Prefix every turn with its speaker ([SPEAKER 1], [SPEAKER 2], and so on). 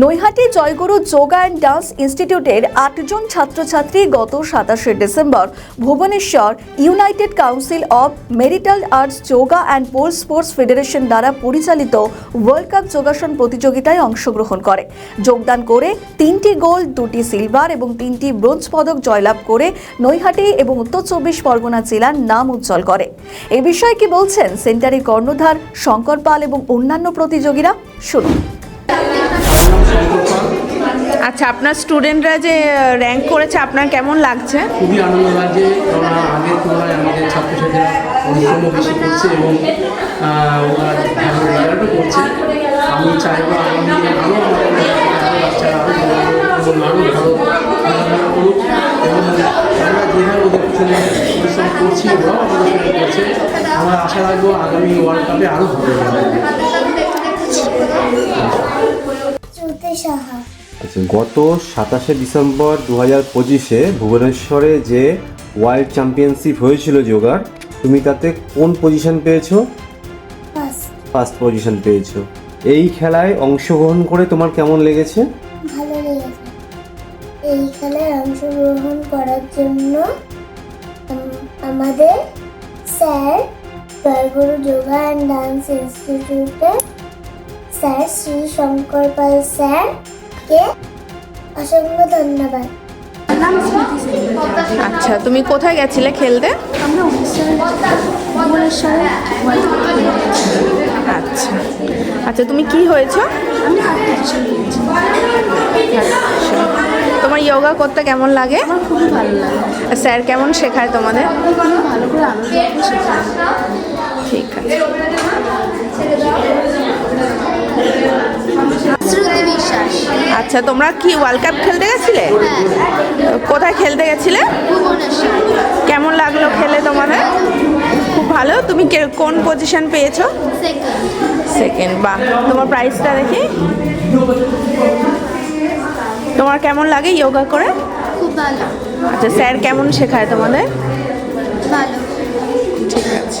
[SPEAKER 1] Naihati Joyguru yoga and dance ইনস্টিটিউটের আটজন ছাত্রছাত্রী গত সাতাশে December Bhubaneswar united council of martial arts yoga and pole sports federation দ্বারা পরিচালিত ওয়ার্ল্ড কাপ যোগাসন প্রতিযোগিতায় অংশগ্রহণ করে। যোগদান করে তিনটি গোল্ড, দুটি সিলভার এবং তিনটি ব্রোঞ্জ পদক জয়লাভ করে নৈহাটি এবং উত্তর চব্বিশ পরগনা জেলার নাম উজ্জ্বল করে। এ বিষয়ে কি বলছেন সেন্টারের কর্ণধার শঙ্কর পাল এবং অন্যান্য প্রতিযোগীরা? শুনুন।
[SPEAKER 2] আচ্ছা আপনার স্টুডেন্টরা যে র্যাঙ্ক করেছে আপনার কেমন লাগছে?
[SPEAKER 3] খুবই আনন্দ লাগছে কারণ আগের তুলনায় আমাদের ছাত্রছাত্রীরা বেশি করছে এবং ওরা ভালো রেজাল্টও করছে আমি চাইব আরও আমাদের বাচ্চারা আরও আরও ভালো করুক। এবং আমরা যেভাবে ওদের পিছনে পরিশ্রম করছি ওরাও আমাদের সঙ্গে করছে আমরা আশা রাখব আগামী ওয়ার্ল্ড কাপে আরও ভালো
[SPEAKER 4] আচ্ছা গত সাতাশে ডিসেম্বর দু হাজার পঁচিশে ভুবনেশ্বরে যে ওয়ার্ল্ড চ্যাম্পিয়নশিপ হয়েছিল যোগার তুমি তাতে কোন পজিশন পেয়েছ?
[SPEAKER 5] ফার্স্ট
[SPEAKER 4] পজিশন পেয়েছ। এই খেলায় অংশগ্রহণ করে তোমার কেমন লেগেছে?
[SPEAKER 5] ভালো লেগেছে। এই খেলায় অংশগ্রহণ করার জন্য আমাদের sir Joyguru yoga and dance ইনস্টিটিউটের স্যার শ্রী শঙ্কর পাল অসংখ্য ধন্যবাদ।
[SPEAKER 2] আচ্ছা তুমি কোথায় গেছিলে খেলতে? আচ্ছা। আচ্ছা তুমি কি হয়েছো? আচ্ছা তোমার যোগা করতে কেমন লাগে?
[SPEAKER 6] খুবই ভালো লাগে।
[SPEAKER 2] স্যার কেমন শেখায় তোমাদের? ঠিক আছে। আচ্ছা তোমরা কি ওয়ার্ল্ড কাপ খেলতে গেছিলে? কোথায় খেলতে গেছিলে? কেমন লাগল খেলে তোমাদের? খুব ভালো। তুমি কোন পজিশন পেয়েছ?
[SPEAKER 5] সেকেন্ড
[SPEAKER 2] বা তোমার প্রাইসটা দেখি। তোমার কেমন লাগে যোগা করে?
[SPEAKER 5] খুব ভালো।
[SPEAKER 2] আচ্ছা স্যার কেমন শেখায় তোমাদের?
[SPEAKER 5] ভালো।
[SPEAKER 2] ঠিক আছে।